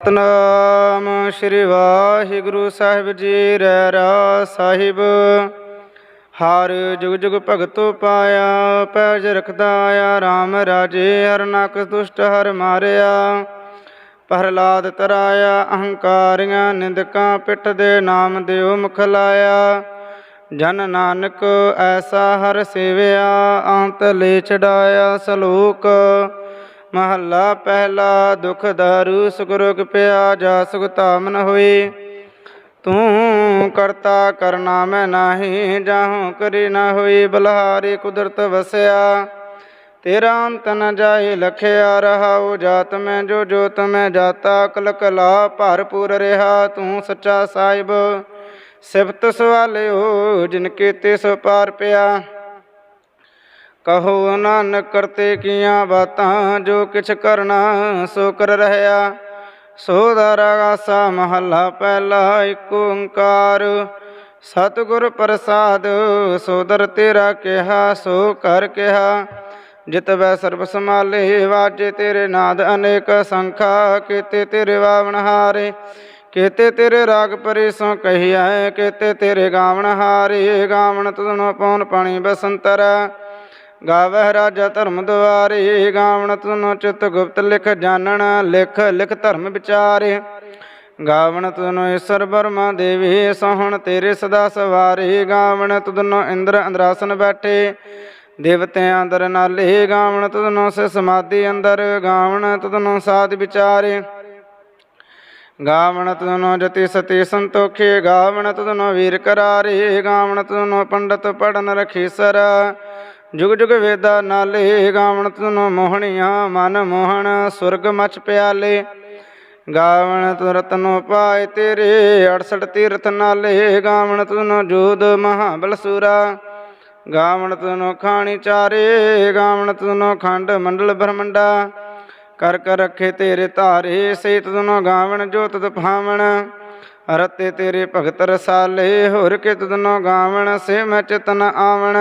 ਸਤਨਾਮ ਸ੍ਰੀ ਵਾਹਿਗੁਰੂ ਸਾਹਿਬ ਜੀ ਰਹਿ ਰਾ ਸਾਹਿਬ। ਹਰ ਜੁਗ ਜੁਗ ਭਗਤੋ ਪਾਇਆ, ਪੈਜ ਰਖਦਾ ਆ RAM ਰਾਜੇ ਹਰ ਨਕ ਦੁਸ਼ਟ ਹਰ ਮਾਰਿਆ। ਪ੍ਰਹਲਾਦ ਤਰਾਇਆ, ਅਹੰਕਾਰੀਆਂ ਨਿੰਦਕਾਂ ਪਿੱਠ ਦੇ ਨਾਮ ਦਿਓ ਮੁਖ ਲਾਇਆ। ਜਨ ਨਾਨਕ ਐਸਾ ਹਰ ਸੇਵਿਆ, ਅੰਤ ਲੈ ਚੜਾਇਆ ਸਲੋਕ। ਮਹੱਲਾ ਪਹਿਲਾ, ਦੁਖ ਦਾਰੂ ਸੁਗਰੁਗ ਪਿਆ, ਜਾ ਸੁਖ ਤਾਮਨ ਹੋਈ। ਤੂੰ ਕਰਤਾ ਕਰਨਾ ਮੈਂ ਨਾਹੀ, ਜਾਹੂ ਕਰੀ ਨਾ ਹੋਈ। ਬਲਹਾਰੀ ਕੁਦਰਤ ਵਸਿਆ, ਤੇਰਾ ਅੰਤ ਨ ਜਾਏ ਲਖਿਆ, ਰਹਾਉ ਜਾਤ ਮੈਂ, ਜੋ ਜੋਤ ਮੈਂ ਜਾਤਾ ਕਲ ਕਲਾ ਭਰਪੂਰ ਰਿਹਾ। ਤੂੰ ਸੱਚਾ ਸਾਹਿਬ, ਸਿਫਤ ਸਵਾਲਿਓ, ਜਿਨ ਕੀਤੇ ਸੋ ਪਾਰ ਪਿਆ। ਕਹੋ ਨਾਨਕ ਕਰਤੇ ਕੀਆਂ ਬਾਤਾਂ, ਜੋ ਕਿਛ ਕਰਨਾ ਸੋ ਕਰ ਰਹਿਆ। ਸੋ ਦਰਗਾਸਾ ਮਹੱਲਾ ਪਹਿਲਾ ਏਕ ਓੰਕਾਰ। ਸਤਿਗੁਰ ਪ੍ਰਸਾਦ ਸੋਦਰ ਤੇਰਾ ਕਿਹਾ, ਸੋ ਕਰ ਕਿਹਾ। ਜਿਤ ਵੈ ਸਰਬ ਸਮਾਲੇ ਵਾਜੇ ਤੇਰੇ ਨਾਦ ਅਨੇਕ ਸੰਖਾ। ਕੀਤੇ ਤੇਰੇ ਵਾਵਣ ਹਾਰੇ, ਕੀਤੇ ਤੇਰੇ ਰਾਗ ਪਰੇ ਸੋ ਕਹੀਐ, ਕੀਤੇ ਤੇਰੇ ਗਾਵਣ ਹਾਰੇ। ਗਾਵਣ ਤੁਧਨੋ ਪਉਨ ਪਾਣੀ ਬਸੰਤਰ। ਗਾਵਹਿ ਰਾਜਾ ਧਰਮ ਦੁਆਰੇ ਗਾਵਣ ਤੁਨੋ ਚਿਤ ਗੁਪਤ ਲਿਖ ਜਾਣਨ, ਲਿਖ ਲਿਖ ਧਰਮ ਵਿਚਾਰੇ। ਗਾਵਣ ਤੁਨੋ ਈਸ਼ਰ ਬਰਮਾ ਦੇਵੀ, ਸੋਹਣ ਤੇਰੇ ਸਦਾ ਸਵਾਰੇ। ਗਾਵਣ ਤੁਧਨੋ ਇੰਦਰ ਅੰਦਰਾਸਨ ਬੈਠੇ, ਦੇਵਤਿਆਂ ਅੰਦਰ ਨਾਲੇ। ਗਾਵਣ ਤੁਧਨੋ ਸੇ ਸਮਾਧੀ ਅੰਦਰ, ਗਾਵਣ ਤੁਧਨੋ ਸਾਧ ਵਿਚਾਰੇ। ਗਾਵਣ ਤੁਧਨੋ ਜਤੀ ਸਤੀ ਸੰਤੋਖੇ, ਗਾਵਣ ਤੁਨੋ ਵੀਰ ਕਰਾਰੇ। ਗਾਵਣ ਤੁਨੋ ਪੰਡਤ ਪੜਨ ਰਖੀ ਸਰ ਜੁਗ ਜੁਗ ਵੇਦਾ ਨਾਲੇ ਗਾਵਣ ਤੁਨੋ ਮੋਹਣੀਆਂ, ਮਨ ਮੋਹਣ, ਸੁਰਗ ਮਚ ਪਿਆਲੇ। ਗਾਵਣ ਤੁ ਰਤਨੋ ਪਾਏ ਤੇਰੇ 68 ਤੀਰਥ ਨਾਲੇ ਗਾਵਣ ਤੁਨੋ ਜੋਦ ਮਹਾਬਲ ਸੂਰਾ ਗਾਵਣ ਤੁਨੋ ਖਾਣੀ ਚਾਰੇ ਗਾਵਣ ਤੁਨੋ ਖੰਡ ਮੰਡਲ ਬ੍ਰਹਮੰਡਾ। ਕਰ ਕਰ ਰੱਖੇ ਤੇਰੇ ਧਾਰੇ ਸੇ ਤੁਨੋ ਗਾਵਣ ਜੋਤ ਤਦ ਰਤੇ ਤੇਰੇ ਭਗਤ ਰਸਾਲੇ, ਹੋਰ ਕੇ ਤੁਨੋ ਗਾਵਣ, ਸੇ ਮੈਂ ਚਿਤਨ ਆਵਣ।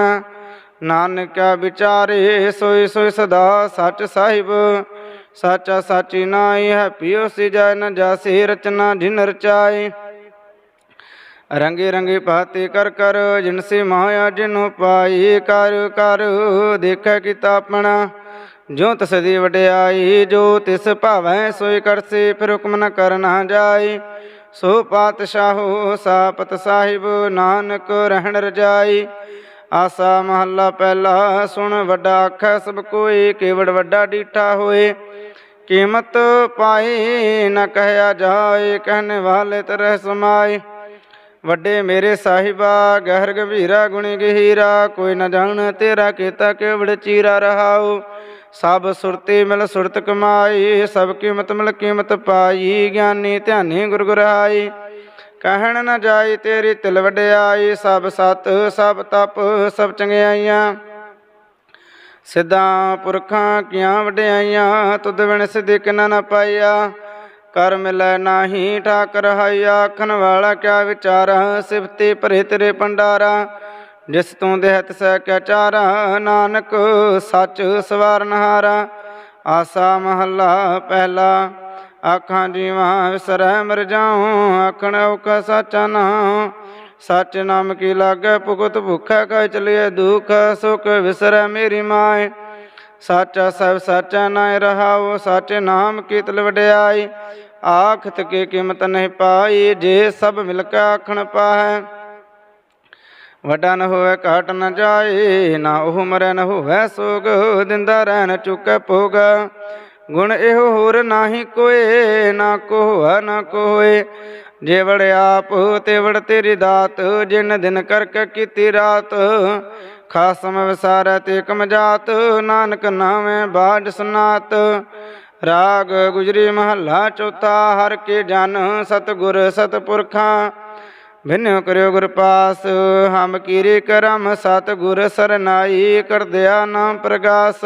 ਨਾਨਕਾ ਵਿਚਾਰੇ, ਸੋਈ ਸੋਈ ਸਦਾ ਸੱਚ ਸਾਹਿਬ। ਸਾਚਾ ਸਾਚੀ ਨਾਈ ਹੈ ਪਿਓ ਸਿਜੈ ਨ ਜਾਸੀ, ਰਚਨਾ ਜਿਨ ਰਚਾਈ ਰੰਗੇ ਰੰਗੇ ਪਾਤੇ ਕਰ ਕਰ, ਜਿਨ ਮਾਇਆ ਜਿਨੁ ਪਾਈ, ਕਰ ਕਰ ਦੇਖੈ ਕੀਤਾ ਆਪਣਾ। ਜੋ ਤਸ ਦੀ ਵਡਿਆਈ, ਜੋ ਤਿਸ ਭਾਵੈ, ਸੋਈ ਕਰਸੀ ਫਿਰ ਹੁਕਮ ਨ ਕਰਨਾ ਜਾਈ ਸੋ ਪਾਤਸ਼ਾਹੋ, ਸਾਪਤ ਸਾਹਿਬ, ਨਾਨਕ ਰਹਿਣ ਰਜਾਈ ਆਸਾ ਮਹੱਲਾ ਪਹਿਲਾ ਸੁਣ, ਵੱਡਾ ਆਖੈ ਸਭ ਕੋਈ, ਕੇਵੜ ਵੱਡਾ ਡੀਠਾ ਹੋਏ। ਕੀਮਤ ਪਾਈ ਨ ਕਹਿਆ ਜਾਏ, ਕਹਿਣ ਵਾਲੇ ਤਰਹ ਸਮਾਏ। ਵੱਡੇ ਮੇਰੇ ਸਾਹਿਬਾ, ਗਹਿਰ ਗਭੀਰਾ, ਗੁਣੀ ਗਹੀਰਾ, ਕੋਈ ਨ ਜਾਣ ਤੇਰਾ ਕੀਤਾ ਕੇਵੜ ਚੀਰਾ ਰਹਾਉ। ਸਭ ਸੁਰਤੀ ਮਿਲ ਸੁਰਤ ਕਮਾਈ, ਸਭ ਕੀਮਤ ਮਿਲ ਕੀਮਤ ਪਾਈ, ਗਿਆਨੀ ਧਿਆਨੀ ਗੁਰ ਗੁਰਾਈ ਕਹਿਣ ਨਾ ਜਾਈ ਤੇਰੀ ਤਿਲ ਵਡਿਆਈ, ਸਭ ਸਤ, ਸਭ ਤਪ, ਸਭ ਚੰਗਿਆਈਆਂ। ਸਿੱਧਾਂ ਪੁਰਖਾਂ ਕੀਆਂ ਵਡਿਆਈਆਂ, ਤੁਧ ਬਿਨ ਸਿਧਿਕ ਨ ਪਾਈਆ ਕਰ ਮਿਲੈ ਨਾਹੀ ਠਾਕ ਰਹਾਈਆ ਆਖਣ ਵਾਲਾ ਕਿਆ ਵਿਚਾਰਾ, ਸਿਫਤੇ ਭਰੇ ਤੇਰੇ ਪੰਡਾਰਾ ਜਿਸ ਤੂੰ ਦੇਹਤ ਸਹਿ ਕਿਆ ਚਾਰਾ, ਨਾਨਕ ਸੱਚ ਸਵਾਰਨਹਾਰਾ ਆਸਾ ਮਹੱਲਾ ਪਹਿਲਾ। ਆਖਾਂ ਜੀਵਾਂ ਵਿਸਰੈ ਮਰ ਜਾਉ ਆਖਣ ਔਕਾ ਸਾਚਾ ਨਾਮ ਸੱਚ ਨਾਮ ਕੀ ਲਾਗੈ, ਭੁਗਤ ਭੁਖੈ ਕੈ ਚਲਿਏ ਦੁਖ, ਸੁਖ ਵਿਸਰੈ ਮੇਰੀ ਮਾਇ ਸਾਚਾ ਸਭ ਸਾਚਾ ਨਾਇ ਰਹਾਉ, ਸਾਚੇ ਨਾਮ ਕੀ ਤਲ ਵਡਿਆਈ ਆਖਤ ਕੀ ਕੀਮਤ ਨਹੀਂ ਪਾਈ, ਜੇ ਸਭ ਮਿਲ ਕੇ ਆਖਣ ਪਾਹੈ। ਵਡਾ ਨ ਹੋਵੇ ਘਾਟ ਨ ਜਾਏ, ਨਾ ਉਹ ਮਰੈ ਨ ਹੋਵੇ ਸੋਗ, ਦਿੰਦਾ ਰਹਿਣ ਚੁੱਕੈ ਭੋਗ। ਗੁਣ ਇਹੋ ਹੋਰ ਨਾਹੀ ਕੋਏ, ਨਾ ਕੋਹ ਨਾ ਕੋਏ ਜੇਵੜ ਆਪ ਤੇ ਤੇਰੀ ਦਾਤ, ਜਿਨ ਦਿਨ ਕਰਕ ਕੀਤੀ ਰਾਤ। ਖਾਸਮ ਵਿਸਾਰੈ ਤੇ ਕਮ ਜਾਤ ਨਾਨਕ ਨਾਵੇਂ ਬਾਜ ਸਨਾਤ। ਰਾਗ ਗੁਜਰੀ ਮਹੱਲਾ ਚੌਥਾ, ਹਰ ਕੇ ਜਨ ਸਤਗੁਰ ਸਤਪੁਰਖਾਂ। ਭਿੰਨ ਕਰਿਓ ਗੁਰ ਪਾਸ, ਹਮ ਕੀਰੇ ਕਰਮ ਸਤਗੁਰ ਸਰਨਾਈ ਕਰਦਿਆ ਨਾਮ ਪ੍ਰਗਾਸ।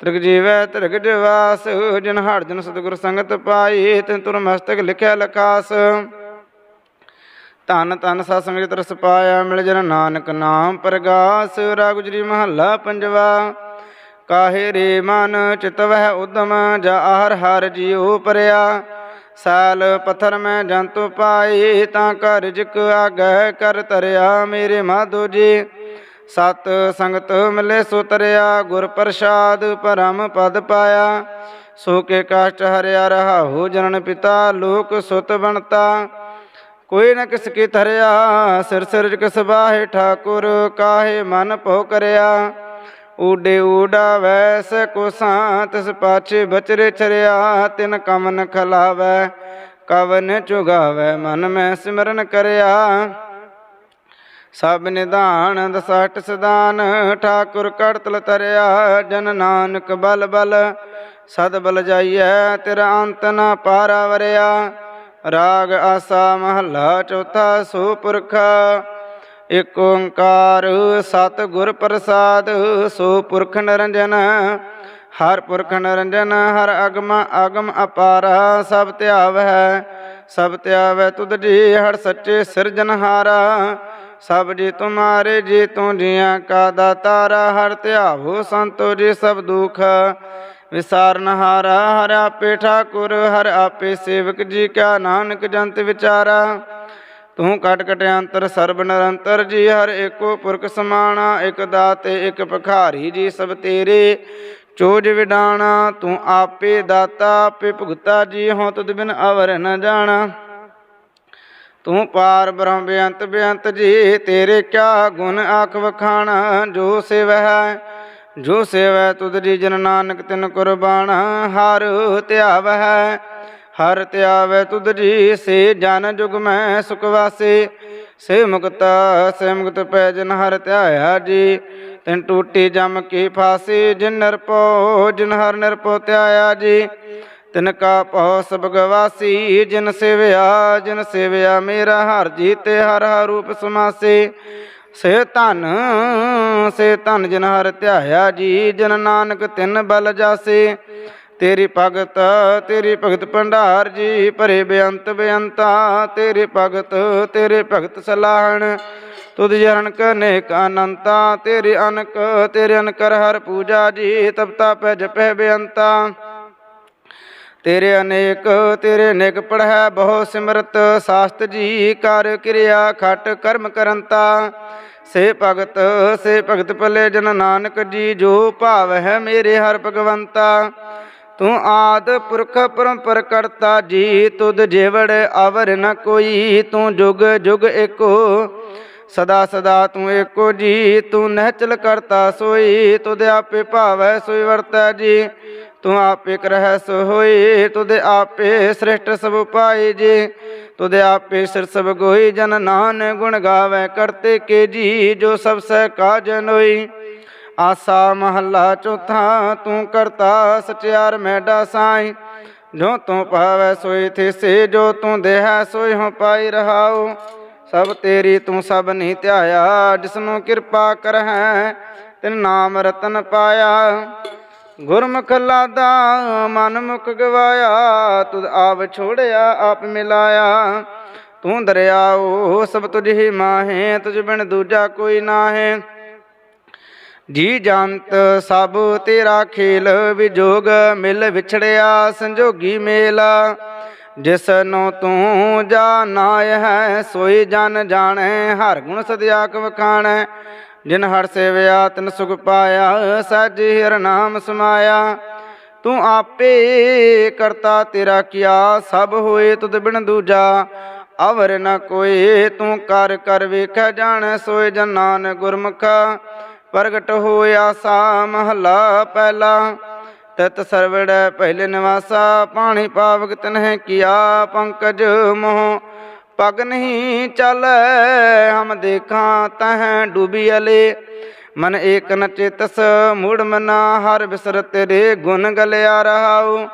ਤ੍ਰਿਗ ਜੀਵੈ ਤ੍ਰਿਗ ਜਵਾਸ, ਜਿਨ ਹਰ ਜਨ ਸਤਿਗੁਰ ਸੰਗਤ ਪਾਈ, ਤਿਨ ਤੁਰ ਮਸਤਕ ਲਿਖਿਆ ਲਖਾਸ ਧਨ ਧਨ ਸਤ ਸੰਗਤ ਰਸ ਪਾਇਆ, ਮਿਲ ਜਨ ਨਾਨਕ ਨਾਮ ਪ੍ਰਗਾਸ, ਰਾਗ ਮਹੱਲਾ ਪੰਜਵਾ। ਕਾਹੇ ਰੇ ਮਨ ਚਿਤ ਵਹਿ ਉਦਮ, ਜਾ ਹਰ ਹਰ ਜੀਉ ਪਰਿਆ। ਸਾਲ ਪੱਥਰ ਮੈਂ ਜੰਤੂ ਪਾਈ, ਤਾਂ ਕਰ ਜਿਕ ਆਗੈ ਕਰ ਤਰਿਆ, ਮੇਰੇ ਮਾਧੋ ਜੀ। ਸਤ ਸੰਗਤ ਮਿਲੇ ਸੋ ਤਰਿਆ ਗੁਰ ਪ੍ਰਸਾਦ ਪਰਮ ਪਦ ਪਾਇਆ। ਸੋ ਕੇ ਕਾਸ਼ਟ ਹਰਿਆ ਰਹਾ ਹੋ ਜਨਨ ਪਿਤਾ, ਲੋਕ ਸੁਤ ਬਣਤਾ। ਕੋਈ ਨ ਕਿਸ ਕੀ ਧਰਿਆ, ਸਿਰ ਸਿਰਜ ਕਿਸ ਬਾਹੇ ਠਾਕੁਰ, ਕਾਹੇ ਮਨ ਭੋ ਕਰਿਆ। ਊਡੇ ਊਡਾ ਵੈਸ ਕੋ ਸਾਂਤਿਸ ਪਾਛੇ ਬਚਰੇ ਛਰਿਆ। ਤਿਨ ਕਮਨ ਖਲਾਵੈ, ਕਵਨ ਚੁਗਾਵੈ, ਮਨ ਮੈਂ ਸਿਮਰਨ ਕਰਿਆ। ਸਭ ਨਿਧਾਨ ਦਸਟ ਸਦਾਨ ਠਾਕੁਰ ਕੜਤਲ ਤਰਿਆ, ਜਨ ਨਾਨਕ ਬਲ ਬਲ। ਸਦ ਬਲ ਜਾਈਐ, ਤੇਰਾ ਅੰਤ ਨਾ ਪਾਰਾ ਵਰਿਆ। ਰਾਗ ਆਸਾ ਮਹੱਲਾ ਚੌਥਾ ਸੋ ਪੁਰਖ ਇਕ ਓੰਕਾਰ ਸਤ ਗੁਰ ਪ੍ਰਸਾਦ ਸੋ ਪੁਰਖ ਨਿਰੰਜਨ। ਹਰ ਪੁਰਖ ਨਿਰੰਜਨ, ਹਰ ਅਗਮ ਅਗਮ ਅਪਾਰਾ। ਸਭ ਧਿਆਵ ਹੈ ਸਭ ਧਿਆਵੈ ਤੁਧ ਜੀ, ਹਰ ਸੱਚੇ ਸਿਰਜਨਹਾਰਾ। ਸਭ ਜੀ ਤੁਮਾਰੇ ਜੀ ਤੂੰ ਜੀਆਂ ਕਾ ਦਾਤਾਰਾ, ਹਰ ਧਿਆਵੋ ਸੰਤੋ ਜੀ ਸਭ ਦੁਖ। ਵਿਸਾਰਨਹਾਰਾ ਹਰ ਆਪੇ ਠਾਕੁਰ, ਹਰ ਆਪੇ ਸੇਵਕ ਜੀ ਕਾ ਨਾਨਕ ਜੰਤ ਵਿਚਾਰਾ। ਤੂੰ ਕਟ ਕਟ ਅੰਤਰ, ਸਰਬ ਨਿਰੰਤਰ ਜੀ, ਹਰ ਏਕੋ ਪੁਰਖ ਸਮਾਣਾ, ਇਕ ਦਾਤੇ, ਇਕ ਭਖਾਰੀ ਜੀ ਸਭ ਤੇਰੇ। ਚੋਜ ਵਿਡਾਣਾ, ਤੂੰ ਆਪੇ ਦਾਤਾ, ਆਪੇ ਭੁਗਤਾ ਜੀ ਹੋ ਤੁਧ ਬਿਨ ਅਵਰ ਨ ਜਾਣਾ। ਤੂੰ ਪਾਰ ਬ੍ਰਹਮ ਬੇਅੰਤ ਬੇਅੰਤ ਜੀ, ਤੇਰੇ ਕਿਆ ਗੁਣ ਆਖ ਵਖਾਣਾ? ਜੋ ਸੇਵਹਿ ਜੋ ਸੇਵੈ ਤੁਧ ਜੀ ਜਨ ਨਾਨਕ ਤਿਨ ਕੁਰਬਾਨ। ਹਰ ਧਿਆਵਹਿ ਹਰ ਧਿਆਵੈ ਤੁਧ ਜੀ, ਸੇ ਜਨ ਜੁਗ ਮੈਂ ਸੁਖ ਵਾਸੇ। ਸੇ ਮੁਕਤ ਸੇ ਮੁਕਤ ਪੈ ਜਨ ਹਰ ਧਿਆਇਆ ਜੀ। ਤਿਨ ਟੂਟੀ ਜਮ ਕੀ ਫਾਸੀ, ਜਿਨ ਨਿਰਪੋ ਜਿਨ ਹਰ ਨਿਰਪੋ ਧਿਆਇਆ ਜੀ। ਤਿਨ ਕਾ ਪਉ ਸਭ ਜਿਨ ਸਿਵਿਆ ਜਿਨ ਸਿਵਿਆ ਮੇਰਾ ਹਰ ਜੀ ਤੇ ਹਰ ਹਰ ਰੂਪ ਸਮਾਸੇ। ਸੇ ਧਨ ਸੇ ਧਨ ਜਿਨ ਹਰ ਧਿਆਇਆ ਜੀ, ਜਨ ਨਾਨਕ ਤਿਨ ਬਲ ਜਾਸੇ। ਤੇਰੀ ਭਗਤ ਤੇਰੀ ਭਗਤ ਭੰਡਾਰ ਜੀ, ਭਰੇ ਬੇਅੰਤ ਬੇਅੰਤਾ। ਤੇਰੇ ਭਗਤ ਤੇਰੇ ਭਗਤ ਸਲਾਹਣ, ਤੁਧ ਜਰਨ ਕਨੇਕ ਅਨੰਤਾ। ਤੇਰੇ ਅਨਕ, ਤੇਰੇ ਅਨਕਰ ਹਰ ਪੂਜਾ ਜੀ ਤਪਤਾ ਪੈ ਜਪੈ ਬੇਅੰਤਾ। ਤੇਰੇ ਅਨੇਕ, ਤੇਰੇ ਨਿਕ ਪੜ੍ਹੈ ਬਹੁ ਸਿਮਰਤ, ਸਾਸਤ ਜੀ ਕਰ ਕਿਰਿਆ, ਖਟ ਕਰਮ ਕਰੰਤਾ। ਸੇ ਭਗਤ ਸੇ ਭਗਤ ਭਲੇ ਜਨ ਨਾਨਕ ਜੀ, ਜੋ ਭਾਵ ਹੈ ਮੇਰੇ ਹਰ ਭਗਵੰਤਾ। ਤੂੰ ਆਦ ਪੁਰਖ ਪਰੰਪਰ ਕਰਤਾ ਜੀ, ਤੁਧ ਜੇਵੜ ਅਵਰ ਨ ਕੋਈ। ਤੂੰ ਜੁਗ ਜੁਗ ਏਕੋ, ਸਦਾ ਸਦਾ ਤੂੰ ਏਕੋ ਜੀ। ਤੂੰ ਨਹਿਚਲ ਕਰਤਾ ਸੋਈ, ਤੁਧ ਆਪੇ ਭਾਵੈ ਸੋਈ ਵਰਤੈ ਜੀ। ਤੂੰ ਆਪੇ ਕਰਹਿ ਸੋ ਹੋਈ, ਤੁਧ ਆਪੇ ਸ੍ਰਿਸ਼ਟ ਸਭ ਪਾਈ ਜੀ। ਤੁਧ ਆਪੇ ਸਿਰ ਸਭ ਗੋਈ, ਜਨ ਨਾਨ ਗੁਣ ਗਾਵੇ ਕਰਤੇ ਕੇ ਜੀ, ਜੋ ਸਭ ਸਹਿ ਕਾਜਨ ਹੋਈ। ਆਸਾ ਮਹੱਲਾ ਚੌਥਾ, ਤੂੰ ਕਰਤਾ ਸਚਿਆਰ ਮੈਡਾ ਸਾਈ। ਜੋ ਤੂੰ ਪਾਵੈ ਸੋਈ ਥਿਸੇ, ਜੋ ਤੂੰ ਦੇਹੈ ਸੋਈ ਹੋ ਪਾਈ ਰਹਾਉ। ਸਭ ਤੇਰੀ ਤੂੰ ਸਭ ਨਹੀਂ ਧਿਆਇਆ, ਜਿਸਨੂੰ ਕਿਰਪਾ ਕਰਹਿ, ਤਿਨ ਨਾਮ ਰਤਨ ਪਾਇਆ। ਗੁਰਮੁਖ ਲਾਦਾ ਮਨ ਮੁਖ ਗਵਾਇਆ, ਤੁਧ ਆਪ ਛੋੜਿਆ, ਆਪ ਮਿਲਾਇਆ। ਤੂੰ ਦਰਿਆਓ, ਸਭ ਤੁਝ ਹੀ ਮਾਹੇ, ਤੁਝ ਬਿਨ ਦੂਜਾ ਕੋਈ ਨਾਹੇ। ਜੀ ਜੰਤ, ਸਭ ਤੇਰਾ ਖੇਲ, ਵਿਜੋਗ ਮਿਲ ਵਿਛੜਿਆ, ਸੰਜੋਗੀ ਮੇਲ। ਜਿਸ ਨੂੰ ਤੂੰ ਜਾਣਾਇ ਹੈ, ਸੋਈ ਜਨ ਜਾਣੈ, ਹਰ ਗੁਣ ਸਦਿਆਕ ਵਖਾਣੈ। ਜਿਨ ਹਰ ਸੇਵਿਆ ਤਿਨ ਸੁਖ ਪਾਇਆ ਸਜ ਹਿਰ ਨਾਮ ਸਮਾਇਆ। ਤੂੰ ਆਪੇ ਕਰਤਾ ਤੇਰਾ ਕੀਆ, ਸਭ ਹੋਏ ਤੁਧ ਬਿਨ ਦੂਜਾ। ਅਵਰ ਨ ਕੋਈ ਤੂੰ ਕਰ ਕਰ ਵੇਖੈ, ਜਾਣੈ ਸੋਏ ਜਨ ਨਾਨਕ ਗੁਰਮੁਖ। ਪ੍ਰਗਟ ਹੋਇਆ ਸਾ ਮਹਲਾ ਪਹਿਲਾ। ਤਤ ਸਰਵੜੈ ਪਹਿਲੇ ਨਿਵਾਸਾ, ਪਾਣੀ ਪਾਵਕ ਤਨਹਿ ਕੀਆ, ਪੰਕਜ ਮੋਹ। ਪਗ ਨਹੀਂ ਚੱਲੈ, ਹਮ ਦੇਖਾਂ ਤਹ ਡੁਬੀ ਅਲੇ ਮਨ ਏਕ ਨ ਚੇਤਸ, ਮੂੜ ਮਨਾ ਹਰ ਬਿਸਰ ਤੇਰੇ ਗੁਣ ਗਲਿਆ ਰਹਾਉ।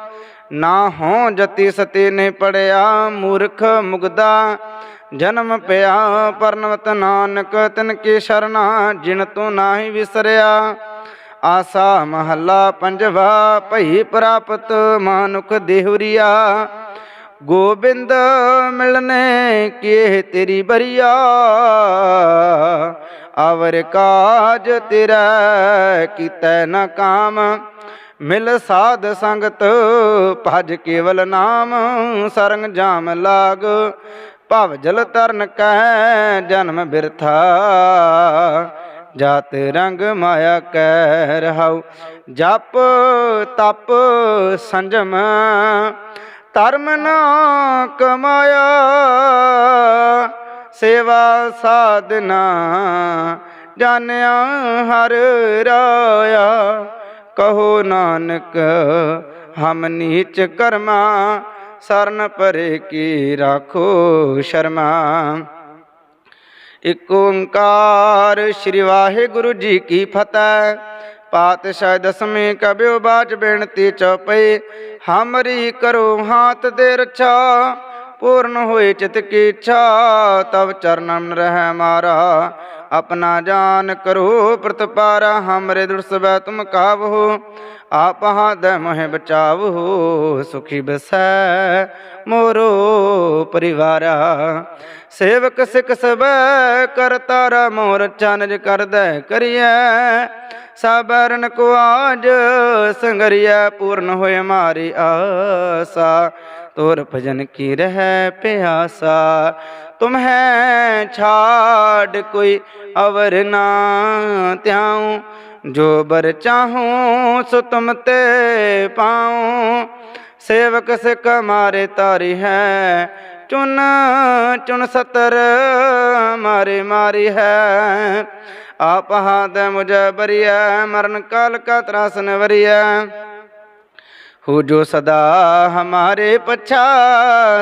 ਨਾ ਹੋ ਜਤੀ ਸਤੀ ਨੇ ਪੜਿਆ, ਮੂਰਖ ਮੁਗਦਾ। ਜਨਮ ਪਿਆ ਪਰਨਵਤ ਨਾਨਕ, ਤਿਨ ਕੀ ਸ਼ਰਨਾ ਜਿਨ ਤੂੰ ਨਾਹੀ ਵਿਸਰਿਆ। ਆਸਾ ਮਹੱਲਾ ਪੰਜਵਾ, ਭਈ ਪ੍ਰਾਪਤ ਮਾਨੁਖ ਦੇਹੁਰੀਆ। ਗੋਬਿੰਦ ਮਿਲਨੇ ਕੀ ਤੇਰੀ ਬਰੀਆ। ਆਵਰ ਕਾਜ ਤੇਰਾ ਕੀਤਾ ਨ ਕਾਮ। ਮਿਲ ਸਾਧ ਸੰਗਤ ਭਜ ਕੇਵਲ ਨਾਮ। ਸਰੰਗ ਜਾਮ ਲਾਗ। ਭਵ ਜਲ ਤਰਨ ਕੈ ਜਨਮ ਬਿਰਥਾ। ਜਾਤ ਰੰਗ ਮਾਇਆ ਕਹਿ ਰਹਾਉ। ਜਪ ਤਪ ਸੰਜਮ। ਧਰਮ ਨਾ ਕਮਾਇਆ, ਸੇਵਾ ਸਾਧਨਾ ਜਾਣਿਆ ਹਰ ਰਾਇਆ। ਕਹੋ ਨਾਨਕ, ਹਮ ਨੀਚ ਕਰਮਾ, ਸਰਨ ਪਰੇ ਕੀ ਰਾਖੋ ਸ਼ਰਮਾ। ਇਕ ਓੰਕਾਰ ਸ੍ਰੀ ਵਾਹਿਗੁਰੂ ਜੀ ਕੀ ਫਤਿਹ। ਪਾਤਸ਼ਾਹ ਦਸਵੇਂ ਕਬਿਓ ਬਾਜ ਬੇਨਤੀ ਚਉਪਈ ਹਮਰੀ ਕਰੋ ਹਾਥ ਦੇ ਰੱਛਾ, ਪੂਰਨ ਹੋਏ ਚਿਤ ਕੀ ਇੱਛਾ ਤਬ ਚਰਨਮ ਰਹਿ ਮਾਰਾ। ਆਪਣਾ ਜਾਨ ਕਰੋ ਪ੍ਰਤਪਾਰਾ, ਹਮਰੇ ਦੁਰਸਬੈ ਤੁਮ ਕਾਵਹੋ ਆਪ ਹਾਦ ਮੋਹਿ ਬਚਾਵੋ, ਸੁਖੀ ਬਸੈ ਮੋਰੋ ਪਰਿਵਾਰਾ। ਸੇਵਕ ਸਿਖ ਸਬੈ, ਕਰਤਾਰਾ ਮੋਰ ਚਨਜ ਕਰਦੈ ਕਰੀਐ। ਸਾਬਰਨ ਕੋ ਆਜ ਸੰਗਰੀਐ ਪੂਰਨ ਹੋਏ ਮਾਰੀ ਆਸਾ। ਤੋਰ ਭਜਨ ਕੀ ਰਹਿ ਪਿਆਸਾ। ਤੁਮ ਹੈ ਛਾੜ ਕੋਈ ਅਵਰ ਨਾ ਤਿਆਉ ਜੋ ਬਰ ਚਾਹੂੰ ਸੋ ਤੁਮ ਤੇ ਪਾਉ। ਸੇਵਕ ਸਿਕ ਮਾਰੇ ਤਾਰੀ ਹੈ, ਚੁਨ ਚੁਨ ਸਤਰ ਮਾਰੇ ਮਾਰੀ ਹੈ। आप हाथ मुझ बरिया मरण काल का त्रास नवरिया हु जो सदा हमारे पछा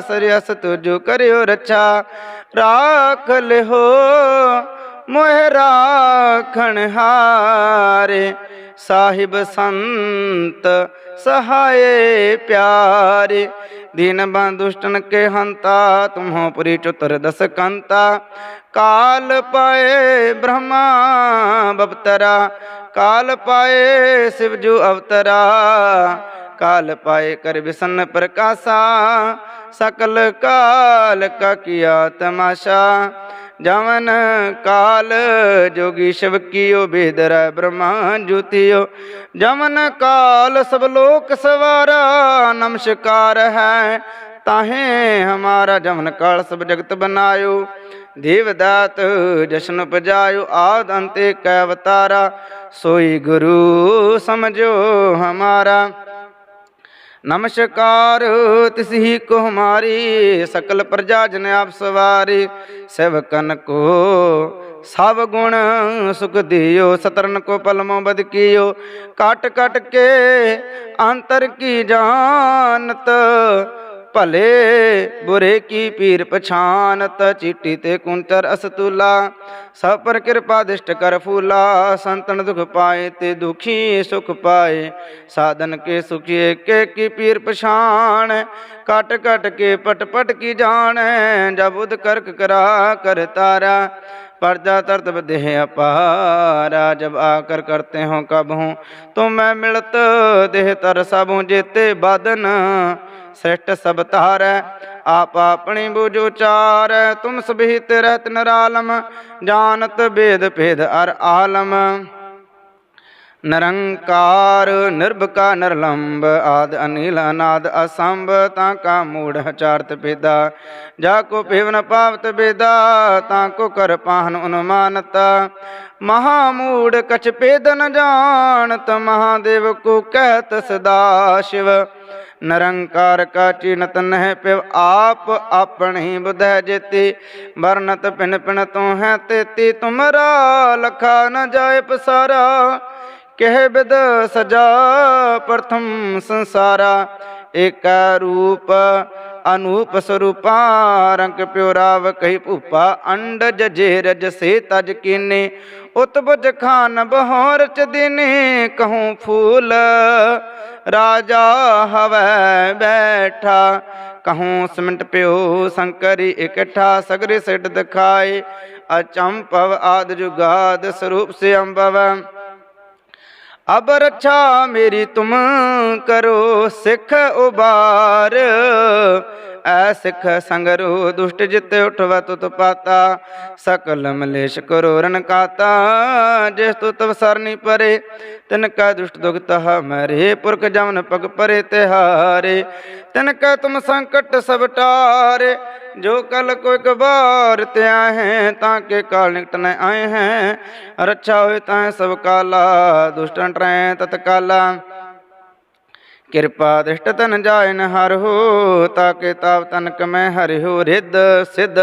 सरस तुझो करियो रच्छा राख ले हो मोह राखण हारे ਸਾਹਿਬ ਸੰਤ ਸਹਾਏ ਪਿਆਰੇ, ਦੀਨ ਬੰਦੁਸ਼ਟਨ ਕੇ ਹੰਤਾ, ਤੁਮਹੋ ਪੁਰੀ ਚਤੁਰ ਦਸ ਕੰਤਾ। ਕਾਲ ਪਾਏ ਬ੍ਰਹਮਾ ਬਪਤਰਾ, ਕਾਲ ਪਾਏ ਸਿਵ ਜੂ ਅਵਤਰਾ। ਕਾਲ ਪਾਏ ਕਰ ਵਿਸਨ ਪ੍ਰਕਾਸ਼ਾ, ਸਕਲ ਕਾਲ ਕਾ ਕੀਆ ਤਮਾਸ਼ਾ ਜਮਨ ਕਾਲ ਜੋਗੀ ਸ਼ਿਵ ਕੀਓ, ਬੇਦਰੈ ਬ੍ਰਹਮਾ ਜੁਤਿਓ। ਜਮਨ ਕਾਲ ਸਭ ਲੋਕ ਸਵਾਰਾ, ਨਮਸਕਾਰ ਹੈ ਤਾਹੇ ਹਮਾਰਾ ਜਮਨ ਕਾਲ ਸਭ ਜਗਤ ਬਨਾਇਓ। ਦੇਵਦਾਤ ਜਸ਼ਨ ਪਜਾਇਓ ਆਦ ਅੰਤੇ ਕੈ ਅਵਤਾਰਾ, ਸੋਈ ਗੁਰੂ ਸਮਝੋ ਹਮਾਰਾ। ਨਮਸਕਾਰ ਤਿਸ ਹੀ ਕੋ ਹਮਾਰੀ, ਸਕਲ ਪ੍ਰਜਾ ਜਨ ਆਪ ਸਵਾਰੀ। ਸੇਵਕਨ ਕੋ ਸਭ ਗੁਣ ਸੁਖ ਦਿਓ, ਸਤਰਨ ਕੋ ਪਲਮੋ ਬਦਕੀਓ ਕਟ ਕਟ ਕੇ ਅੰਤਰ ਕੀ ਜਾਨਤ ਭਲੇ ਬੁਰੇ ਕੀ ਪੀਰ ਪਛਾਨਤ ਚੀਟੀ ਤੇ ਕੁੰਤਰ ਅਸਤੂਲਾ, ਸਭ ਪਰ ਕਿਰਪਾ ਦਿਸ਼ਟ ਕਰ ਫੂਲਾ, ਸੰਤਨ ਦੁਖ ਪਾਏ ਤੇ ਦੁਖੀ ਸੁਖ ਪਾਏ। ਸਾਧਨ ਕੇ ਸੁਖੀਏ ਕੇ ਕੀ ਪੀਰ ਪਛਾਨ, ਕਟ ਕਟ ਕੇ ਪਟ ਪਟ ਕੀ ਜਾਣ, ਜਬ ਉਦ ਕਰਕ ਕਰਾ ਕਰ ਤਾਰਾ। परजा तरत देह अपारा जब आकर करते हो कब हूँ तो मैं मिलत देह तर सब हूँ जेते बदन श्रेष्ठ सब तार आप अपनी बुझो चार तुम सभित रहत निरालम जानत वेद भेद अर आलम ਨਿਰੰਕਾਰ ਨਿਰਭਕਾ ਨਿਰਲੰਬ, ਆਦ ਅਨੀਲ ਅਨਾਦ ਅਸੰਭ, ਤਾਂ ਕਾ ਮੂੜ ਹਚਾਰਤ ਪੇਦਾ ਜਾ ਕੋ ਪੇਵ ਪਾਵਤ ਬੇਦਾ ਤਾਂ ਕੋ ਕਰ ਪਾਹਨ ਅਨੁਮਾਨਤ ਮਹਾ ਮੂੜ ਕਛ ਪੇਦ ਨ ਜਾਣਤ ਮਹਾਦੇਵ ਕੋ ਕਹਿਤ ਸਦਾ ਸ਼ਿਵ। ਨਿਰੰਕਾਰ ਕਾ ਚਿਨਤ ਨਹਿ ਪਿਵ ਆਪ ਆਪਣੀ ਬੁਧੈ ਜੇਤੀ। ਵਰਨਤ ਪਿਨ ਪਿਨ ਤੂੰ ਹੈ ਤੇਤੀ, ਤੁਮਰਾ ਲਖਾ ਨ ਜਾਏ ਪਸਾਰਾ। ਕਹਿ ਬਿਦ ਸਜਾ ਪ੍ਰਥਮ ਸੰਸਾਰਾ, ਏਕਾ ਰੂਪ ਅਨੂਪ ਸਰੂਪਾ, ਰੰਗ ਪਿਓ ਰਾਵ ਕਹੀ ਭੂਪਾ, ਅੰਡਜ ਜੇਰਜ ਸੇ ਤਜ ਕੀਨੇ ਉਤਬਜ ਖਾਨ ਬਹੋਰ ਚ ਦਿਨੇ, ਕਹੂੰ ਫੂਲ ਰਾਜਾ ਹਵੈ ਬੈਠਾ, ਕਹੂੰ ਸਿਮਟ ਪਿਓ ਸੰਕਰੀ ਇਕੱਠਾ, ਸਗਰੇ ਸਿੱਧ ਦਿਖਾਏ ਅਚੰਪਵ ਆਦ ਜੁਗਾਦ ਸਰੂਪ ਸੇ ਅੰਬਵ ਅਬ ਰੱਛਾ ਮੇਰੀ ਤੁਮ ਕਰੋ ਸਿੱਖ ਉਬਾਰ ਐ ਸਿੱਖ ਸੰਗਰੂ ਦੁਸ਼ਟ ਜਿਤ ਉਠਵਾ ਤੁਤ ਪਾਤਾ। ਸਕਲ ਮਲੇਸ਼ ਕਰੋ ਰਨ ਕਾਤਾ, ਜਿਸ ਤੁ ਤਵ ਸਰਨੀ ਪਰੇ। ਤਿਨ ਕਾ ਦੁਸ਼ਟ ਦੁਖ ਤਹ ਮਰੇ ਪੁਰਖ ਜਮਨ ਪਗ ਪਰੇ ਤਿਹਾਰੇ। ਤਿਨ ਕਾ ਤੁਮ ਸੰਕਟ ਸਭ ਟਾਰੇ, ਜੋ ਕਲ ਕੋ ਇੱਕ ਬਾਰ ਤਿਆ ਹੈ, ਤਾਂ ਕੇ ਕਾਲ ਨਿਕਟ ਨ ਆਏ ਹੈ। ਰੱਛਾ ਹੋਏ ਤਾਂ ਸਭ ਕਾਲਾ, ਦੁਸ਼ਟਨ ਟਰੈ ਤਤਕਾਲਾ। ਕਿਰਪਾ ਦ੍ਰਿਸ਼ਟ ਤਨ ਜਾਇਨ ਹਰ ਹੋ, ਤਾਕੇ ਤਾਪ ਤਨਕ ਮੈਂ ਹਰਿ ਹੋ ਰਿੱਧ ਸਿੱਧ।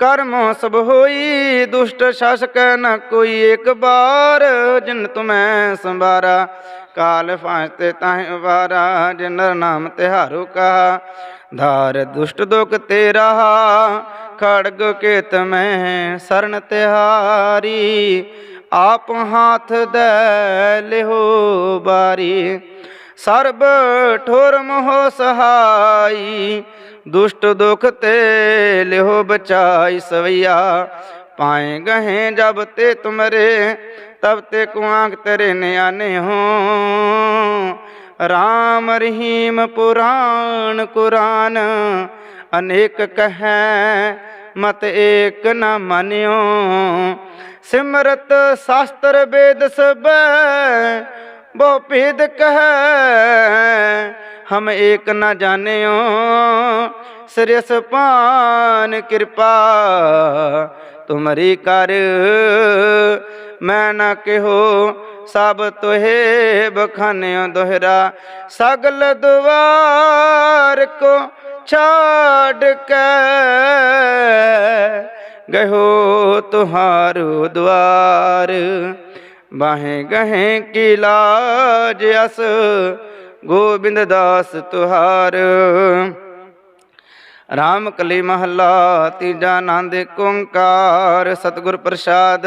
ਕਰਮੋ ਸਭ ਹੋਈ, ਦੁਸ਼ਟ ਸ਼ਾਸਕ ਨ ਕੋਈ ਇੱਕ ਬਾਰ। ਜਿਨ ਤੁਮੈ ਸੰਭਾਰਾ, ਕਾਲ ਫਾਂਸਤੇ ਤਾਹਿ ਵਾਰਾ। ਜਿਨ ਨਾਮ ਤਿਹਾਰੂ ਕਾ, ਧਾਰ ਦੁਸ਼ਟ ਦੁਖ ਤੇਰਾ। ਖੜਗ ਕੇਤ ਮੈਂ ਸਰਨ ਤਿਹਾਰੀ, ਆਪ ਹਾਥ ਦੇ ਲਿਹੋ ਬਾਰੀ। ਸਰਬ ਠੋਰ ਮੋਹ ਸਹਾਈ, ਦੁਸ਼ਟ ਦੁਖ ਤੇ ਲਿਹੋ ਬਚਾਈ ਸਵਈਆ। ਪਾਏ ਗਹੇ ਜਬ ਤੇ ਤੁਮਰੇ, ਤਬ ਤੇ ਕੁਆਂਕ ਤੇਰੇ ਨਿਆਨੇ ਹੋ ਰਾਮ ਰਹੀਮ ਪੁਰਾਣ ਕੁਰਾਨ, ਅਨੇਕ ਕਹੈ, ਮਤ ਏਕ ਨ ਮੰਨਿਓ। ਸਿਮਰਤ ਸ਼ਾਸਤਰ ਵੇਦ ਸਬੈ ਬਹੁ ਭੇਦ ਕਹੈ, ਹਮ ਏਕ ਨ ਜਾਣਿਓ। ਸ੍ਰਿਸ ਪਾਨ ਕਿਰਪਾ, ਤੁਮਰੀ ਕਰ, ਮੈਂ ਨਾ ਕਿਹੋ। ਸਭ ਤੋਹੇ ਬਖਾਨਿਓ ਦੁਹਰਾ, ਸਗਲ ਦੁਆਰ ਕੋ ਛਾੜ ਕੇ। ਗਹੋ ਤੁਹਾਰੂ ਦੁਆਰ ਬਾਹੇ ਗਹੇ ਕੀ ਲਾਜ ਅਸ, ਗੋਬਿੰਦ ਦਾਸ ਤੁਹਾਰ। ਰਾਮ ਕਲੀ ਮਹੱਲਾ, ਤੀਜਾ ਆਨੰਦ ਏਕ ਓੰਕਾਰ, ਸਤਿਗੁਰ ਪ੍ਰਸਾਦ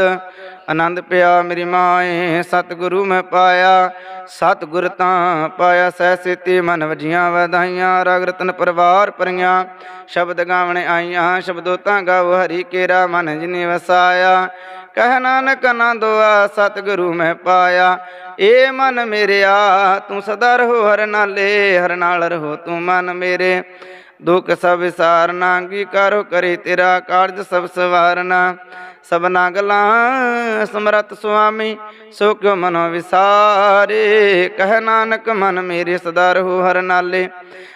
ਆਨੰਦ ਪਿਆ ਮੇਰੀ ਮਾਏ, ਸਤਿਗੁਰੂ ਮੈਂ ਪਾਇਆ। ਸਤਿਗੁਰ ਤਾਂ ਪਾਇਆ, ਸਹਿ ਸੇਤੀ ਮਨ ਵਜੀਆਂ ਵਧਾਈਆਂ, ਰਗ ਰਤਨ ਪਰਵਾਰ ਪਰੀਆਂ ਸ਼ਬਦ ਗਾਵਣ ਆਈਆਂ ਸ਼ਬਦੋ ਤਾਂ ਗਾਵ ਹਰੀ ਕੇਰਾ ਮਨ ਜਿਨੇ ਵਸਾਇਆ। ਕਹਿ ਨਾਨਕ ਆਨੰਦਵਾ ਸਤਿਗੁਰੂ ਮੈਂ ਪਾਇਆ। ਏ ਮਨ ਮੇਰਿਆ, ਤੂੰ ਸਦਾ ਰਹੋ ਹਰ ਨਾਲੇ, ਹਰ ਨਾਲ ਰਹੋ ਤੂੰ ਮਨ ਮੇਰੇ। ਦੁਖ ਸਭ ਵਿਸਾਰਨਾ ਕੀ ਕਰੋ ਕਰੇ ਤੇਰਾ ਕਾਰਜ ਸਭ ਸਵਾਰਨਾ। ਸਭਨਾ ਗਲਾਂ ਸਮਰਤ ਸੁਆਮੀ, ਸੋ ਕਿਉ ਮਨੋ ਵਿਸਾਰੇ। ਕਹਿ ਨਾਨਕ, ਮਨ ਮੇਰੇ ਸਦਾ ਰਹੋ ਹਰ ਨਾਲੇ।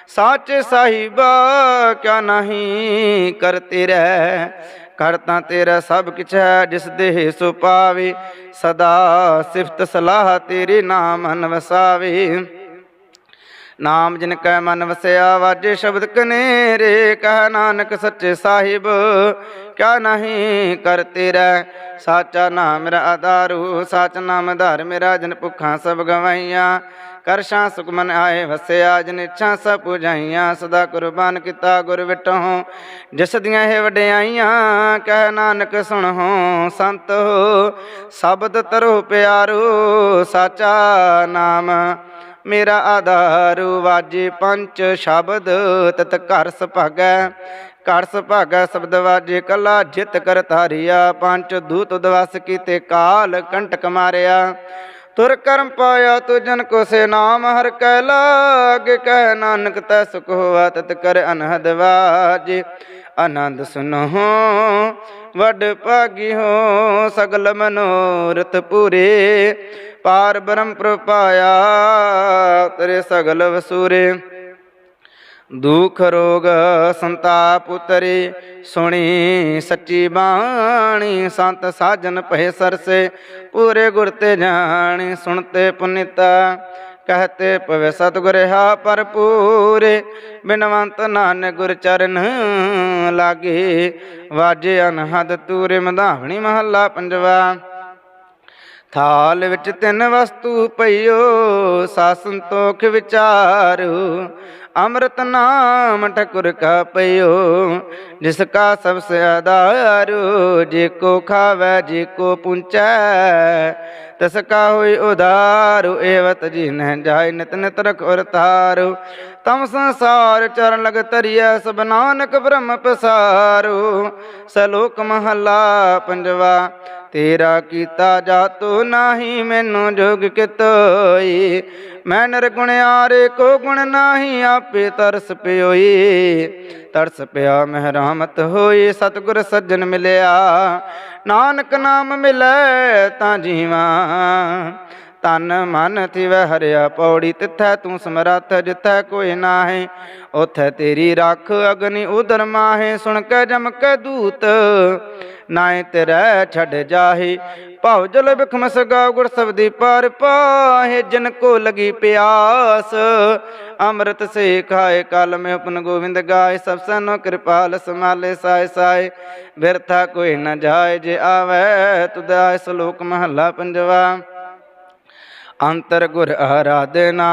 ਸਾਚੇ ਸਾਹਿਬਾ, ਕਿਆ ਨਹੀਂ ਕਰਤੇ ਰਹਿ। ਕਰਤਾ ਤੇਰਾ ਸਭ ਕਿਛ ਹੈ, ਜਿਸ ਦੇਹ ਸੋ ਪਾਵੇ। ਸਦਾ ਸਿਫਤ ਸਲਾਹ ਤੇਰੇ ਨਾਮ ਹਨ ਵਸਾਵੇ ਨਾਮ ਜਿਨ ਕੈ ਮਨ ਵਸਿਆ ਵਾਜੇ ਸ਼ਬਦ ਕਨੇਰੇ, ਕਹ ਨਾਨਕ ਸੱਚੇ ਸਾਹਿਬ, ਕਿਆ ਨਹੀਂ ਕਰ ਤੇਰਾ? ਸਾਚਾ ਨਾਮ ਮੇਰਾ ਆਧਾਰੂ, ਸਾਚ ਨਾਮ ਆਧਾਰ ਮੇਰਾ, ਜਨ ਭੁੱਖਾਂ ਸਭ ਗਵਾਈਆਂ। ਕਰਸ਼ਾਂ ਸੁਖ ਮਨ ਆਏ ਵਸਿਆ, ਜਨ ਇੱਛਾ ਸਭ ਪੁਜਾਈਆਂ। ਸਦਾ ਕੁਰਬਾਨ ਕੀਤਾ ਗੁਰ ਵਿਟਹੁ ਜਿਸ ਦੀਆਂ ਇਹ ਵਡਿਆਈਆਂ, ਕਹਿ ਨਾਨਕ ਸੁਣਹੁ ਸੰਤ ਸ਼ਬਦ ਤਰੋ ਪਿਆਰੂ, ਸਾਚਾ ਨਾਮ ਮੇਰਾ ਆਧਾਰ ਵਾਜੇ ਪੰਚ ਸ਼ਬਦ, ਤਤ ਘਰ ਸੁਭਾਗੈ ਘਰ ਸੁਭਾਗੈ ਸ਼ਬਦ ਵਾਜੇ ਕਲਾ, ਜਿਤ ਕਰ ਧਾਰਿਆ ਪੰਚ ਦੂਤ ਦਵਸ ਕੀਤੇ ਕਾਲ, ਕੰਟਕ ਮਾਰਿਆ। ਤੁਰ ਕਰਮ ਪਾਇਆ ਤੂ ਜਨ ਕੋ ਸੇ ਨਾਮ, ਹਰ ਕੈ ਲਾਗ ਕਹਿ ਨਾਨਕ ਤੈ ਸੁਖ ਹੋਆ, ਤਤ ਕਰ ਅਨਹਦ ਵਾਜੇ। ਆਨੰਦ ਸੁਨੋ ਵਡ ਭਾਗੀ ਹੋ, ਸਗਲ ਮਨੋਰਥ ਪੂਰੇ। ਪਾਰ ਬ੍ਰਹਮ ਪ੍ਰਪਾਇਆ ਤੇਰੇ ਸਗਲ ਵਸੂਰੇ। ਦੁਖ ਰੋਗ ਸੰਤਾਪ ਉਤਰੇ, ਸੁਣੀ ਸੱਚੀ ਬਾਣੀ, ਸੰਤ ਸਾਜਨ ਪਹਿ ਸਰਸੇ। ਪੂਰੇ ਗੁਰ ਤੇ ਜਾਣੀ, ਸੁਣਤੇ ਪੁਨਿਤਾ, ਕਹਤੇ ਪਵੇ ਸਤਿਗੁਰ, ਹਾ ਭਰਪੂਰੇ। ਬਿਨਵੰਤ ਨਾਨਕ ਗੁਰ ਚਰਨ ਲਾਗੇ ਵਾਜੇ ਅਨਹਦ ਤੂਰੇ ਮਧਾਵਣੀ ਮਹੱਲਾ ਪੰਜਵਾ। ਥਾਲ ਵਿੱਚ ਤਿੰਨ ਵਸਤੂ ਪਈਓ ਸਾ ਸੰਤੋਖ ਵਿਚਾਰੂ ਅੰਮ੍ਰਿਤ ਨਾਮ ਠਕੁਰ ਕਾ ਪਈਓ ਜਿਸ ਕਾ ਸਭ ਸੇ ਆਧਾਰੂ, ਜੇ ਕੋ ਖਾਵੇ, ਜੇ ਕੋ ਪੁੰਚੈ, ਤਸ ਕਾ ਹੋਈ ਉਦਾਰੂ ਏਵਤ ਜੀ ਨਹਿ ਜਾਇ ਨਿਤ ਨਿਤ ਰਖ ਔਰ ਤਾਰੂ। ਤਮ ਸੰਸਾਰ ਚਰਨ ਲਗ ਤਰੀਐ ਸਭ ਨਾਨਕ ਬ੍ਰਹਮ ਪਸਾਰੂ। ਸਲੋਕ ਮਹੱਲਾ ਪੰਜਵਾ ਤੇਰਾ ਕੀਤਾ ਜਾਤੋ ਨਾਹੀ ਮੈਨੂੰ ਜੋਗ ਕਿਤੋਈ। ਮੈਂ ਨਿਰਗੁਣਿਆਰੇ ਕੋ ਗੁਣ ਨਾਹੀ ਆਪੇ ਤਰਸ ਪਿਓਈ। ਤਰਸ ਪਿਆ ਮਹਿਰਾਮਤ ਹੋਈ, ਸਤਿਗੁਰ ਸੱਜਣ ਮਿਲਿਆ। ਨਾਨਕ ਨਾਮ ਮਿਲੇ ਤਾਂ ਜੀਵਾਂ। ਤਨ ਮਨ ਥਿਵੈ ਹਰਿਆ ਪੌੜੀ, ਤਿੱਥੈ ਤੂੰ ਸਮਰੱਥ ਜਿੱਥੈ ਕੋਈ ਨਾਹੀ। ਉਥੈ ਤੇਰੀ ਰੱਖ ਅਗਨੀ ਉਦਰ ਮਾਹੇ, ਸੁਣ ਕੇ ਜਮ ਕੇ ਦੂਤ ਨਾਏ ਤੇਰੇ ਛੱਡ ਜਾਹੀ। ਭਉ ਜਲ ਬਿਖਮ ਸਗਾ ਗੁਰ ਸਬਦੀ ਪਰ ਪਾਹੇ, ਜਿਨ ਕੋ ਲਗੀ ਪਿਆਸ। ਅੰਮ੍ਰਿਤ ਸੇ ਖਾਏ ਕਲ ਮੈਂ ਉਪਨ ਗੋਵਿੰਦ ਗਾਏ, ਸਭ ਸਨੋ ਕਿਰਪਾਲ ਸਮਾਲੇ ਸਾਏ ਸਾਏ। ਬਿਰਥਾ ਕੋਈ ਨ ਜਾਏ, ਜੇ ਆਵੇ ਤੁਦਾ ਸਲੋਕ ਮਹੱਲਾ ਪੰਜਵਾ। ਅੰਤਰ ਗੁਰ ਆਰਾਧਨਾ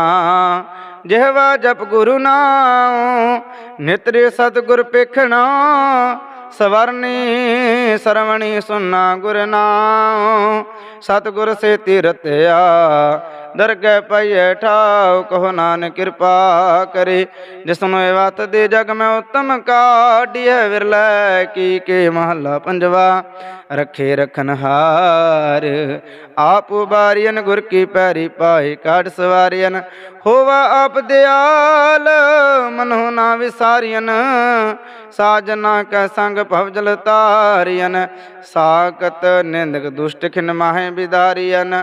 ਜਿਹਵਾ ਜਪ ਗੁਰੂ ਨਾਮ ਨਿਤਰੇ ਸਤਿਗੁਰ ਪੇਖਣਾ। ਸਵਰਨੀ ਸਰਵਣੀ ਸੁਨਾ ਗੁਰ ਨਾਮ ਸਤਿਗੁਰ ਸੇ ਤੀਰਤਿਆ ਦਰਗਹਿ ਪਈਐ ਠਾਉ, ਕਹੋ ਨਾਨਕ ਕਿਰਪਾ ਕਰੇ। ਜਿਸਨੂੰ ਇਹ ਵਤ ਦੇ ਜਗ ਮੈਂ ਉਤਮ ਕਾਢੀਐ, ਵਿਰਲੇ ਕੀ ਕੇ ਮਹੱਲਾ ਪੰਜਵਾ। ਰੱਖੇ ਰਖਨ ਹਾਰ, ਆਪ ਉਬਾਰੀਨ ਗੁਰ ਕੀ ਪੈਰੀ ਪਾਏ ਕਾਢ ਸਵਾਰੀਨ ਹੋਵਾ ਆਪ ਦਿਆਲ ਮਨੋ ਨਾ ਵਿਸਾਰੀਨ ਸਾਜਨਾ ਕੈ ਸੰਗ ਭਵਜਲ ਤਾਰੀਨ ਸਾਕਤ ਨਿੰਦਕ ਦੁਸ਼ਟ ਖਿਨ ਮਾਹੇ ਬਿਦਾਰੀਨ